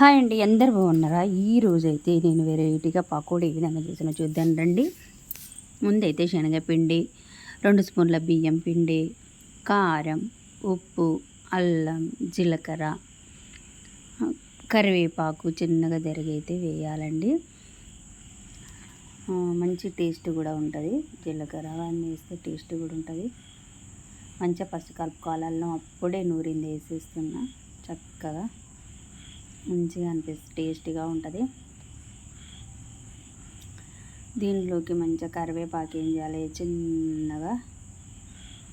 Hi అండి అందరు బాగున్నారా? ఈ రోజైతే నేను వెరైటీగా పకోడీ ఏ విధంగా చేసినా చూద్దాను రండి. ముందైతే శనగపిండి రెండు స్పూన్ల బియ్యం పిండి కారం ఉప్పు అల్లం జీలకర్ర కరివేపాకు చిన్నగా జరిగైతే వేయాలండి. మంచి టేస్ట్ కూడా ఉంటుంది. జీలకర్ర అవన్నీ వేస్తే టేస్ట్ కూడా ఉంటుంది. మంచిగా ఫస్ట్ కలుపుకోవాలి అల్లం అప్పుడే నూరింది వేసేస్తున్నా. చక్కగా మంచిగా అనిపిస్తుంది టేస్టీగా ఉంటుంది. దీనిలోకి మంచిగా కరివేపాకు ఏం చేయాలి? చిన్నగా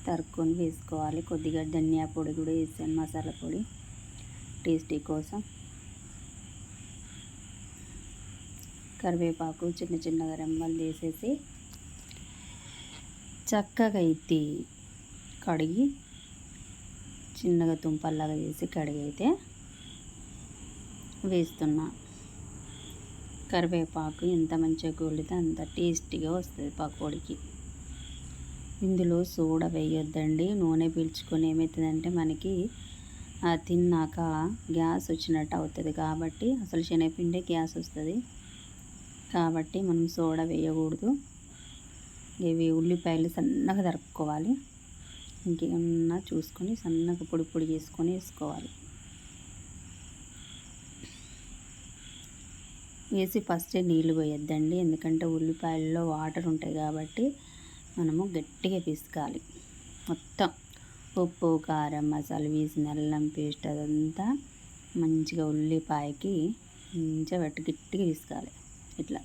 తరుక్కొని వేసుకోవాలి. కొద్దిగా ధనియా పొడి కూడా వేసాను మసాలా పొడి. టేస్టీ కోసం. కరివేపాకు చిన్న చిన్నగా రెమ్మలు తీసేసి చక్కగా ఎత్తి కడిగి చిన్నగా తుంపల్లాగా చేసి కడిగి అయితే వేస్తున్నా. కరివేపాకు ఎంత మంచిగా గోలితే అంత టేస్టీగా వస్తుంది పకోడికి. ఇందులో సోడా వేయొద్దండి. నూనె పీల్చుకొని ఏమవుతుందంటే మనకి తిన్నాక గ్యాస్ వచ్చినట్టు అవుతుంది కాబట్టి అసలు శనగపిండే గ్యాస్ వస్తుంది. కాబట్టి మనం సోడా వేయకూడదు. ఇవి ఉల్లిపాయలు సన్నగా తరుపుకోవాలి ఇంకేమన్నా చూసుకొని సన్నగా పొడి పొడి చేసుకొని వేసుకోవాలి. వేసి ఫస్టే నీళ్ళు పోయొద్దండి. ఎందుకంటే ఉల్లిపాయల్లో వాటర్ ఉంటాయి కాబట్టి మనము గట్టిగా పిసకాలి. మొత్తం ఉప్పు కారం మసాలా వేసిన అల్లం పేస్ట్ అదంతా మంచిగా ఉల్లిపాయకి మంచిగా పెట్టి గట్టిగా పిసకాలి. ఇట్లా.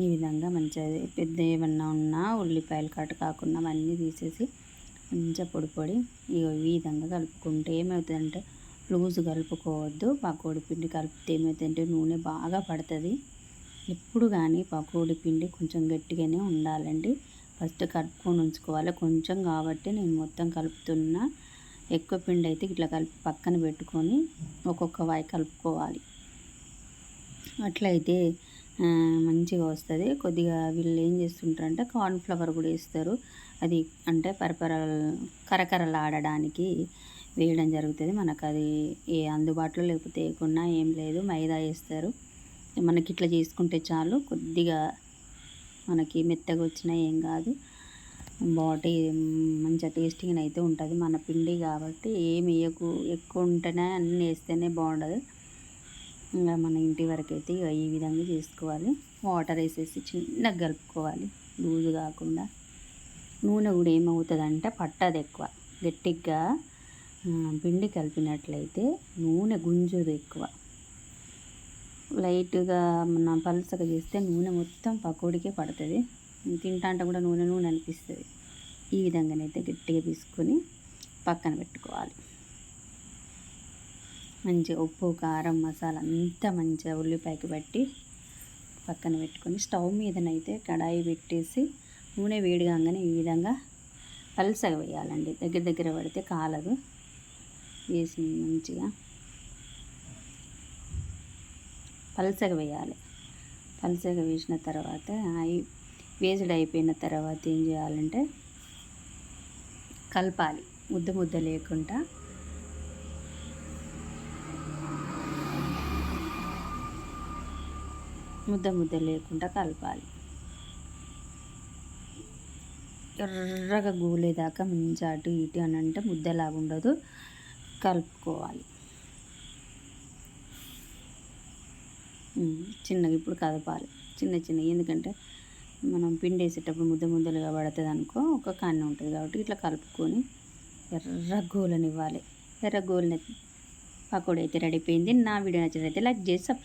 ఈ విధంగా మంచిగా పెద్ద ఏమన్నా ఉన్నా ఉల్లిపాయలు కట్ కాకుండా అవన్నీ తీసేసి మంచిగా పొడి పొడి ఈ విధంగా కలుపుకుంటే ఏమవుతుందంటే లూజు కలుపుకోవద్దు. పకోడి పిండి కలిపితే ఏమవుతుందంటే నూనె బాగా పడుతుంది. ఎప్పుడు కానీ పకోడి పిండి కొంచెం గట్టిగానే ఉండాలండి. ఫస్ట్ కలుపుకొని ఉంచుకోవాలి. కొంచెం కాబట్టి నేను మొత్తం కలుపుతున్నా. ఎక్కువ పిండి అయితే ఇట్లా కలిపి పక్కన పెట్టుకొని ఒక్కొక్క వాయి కలుపుకోవాలి. అట్లయితే మంచిగా వస్తుంది. కొద్దిగా వీళ్ళు ఏం చేస్తుంటారంటే కార్న్ఫ్లవర్ కూడా వేస్తారు. అది అంటే పరపర కరకరలాడడానికి వేయడం జరుగుతుంది. మనకు అది ఏ అందుబాటులో లేకపోతే ఏకున్నా ఏం లేదు. మైదా వేస్తారు. మనకి ఇట్లా చేసుకుంటే చాలు. కొద్దిగా మనకి మెత్తగా వచ్చినా ఏం కాదు. బాడీ మంచిగా టేస్టీగా అయితే ఉంటుంది. మన పిండి కాబట్టి ఏమి వేయకు ఎక్కువ ఉంటేనే అన్నీ వేస్తేనే బాగుండదు. ఇంకా మన ఇంటి వరకు అయితే ఈ విధంగా చేసుకోవాలి. వాటర్ వేసేసి చిన్నగా కలుపుకోవాలి. లూజు కాకుండా. నూనె కూడా ఏమవుతుందంటే పట్టదు ఎక్కువ. గట్టిగా పిండి కలిపినట్లయితే నూనె గుంజదు ఎక్కువ. లైట్గా మన పలుసగా చేస్తే నూనె మొత్తం పకోడికే పడుతుంది. తింటా అంటే కూడా నూనె నూనె అనిపిస్తుంది. ఈ విధంగానైతే గట్టిగా తీసుకొని పక్కన పెట్టుకోవాలి. మంచిగా ఉప్పు కారం మసాలా అంతా మంచిగా ఉల్లిపాయకి పట్టి పక్కన పెట్టుకొని స్టవ్ మీదనైతే కడాయి పెట్టేసి నూనె వేడిగానే ఈ విధంగా పల్సగా వేయాలండి. దగ్గర దగ్గర పడితే కాలదు. వేసి మంచిగా పల్సగా వేయాలి. పల్సగా వేసిన తర్వాత అవి వేసుడు అయిపోయిన తర్వాత ఏం చేయాలంటే కలపాలి. ముద్ద ముద్ద లేకుండా ముద్ద ముద్ద లేకుండా కలపాలి. ఎర్రగా గోలేదాకా మంచి అటు ఇటు అని అంటే ముద్దలాగా ఉండదు. కలుపుకోవాలి. చిన్నగా ఇప్పుడు కదపాలి చిన్న చిన్న ఎందుకంటే మనం పిండి వేసేటప్పుడు ముద్ద ముద్దలుగా పడుతుంది అనుకో ఒక కన్ను ఉంటుంది కాబట్టి ఇట్లా కలుపుకొని ఎర్ర గోలనివ్వాలి. ఎర్ర గోలని పకోడీ అయితే రెడీ అయిపోయింది. నా వీడియో నచ్చినట్లయితే లైక్ చేసి సబ్స్క్రైబ్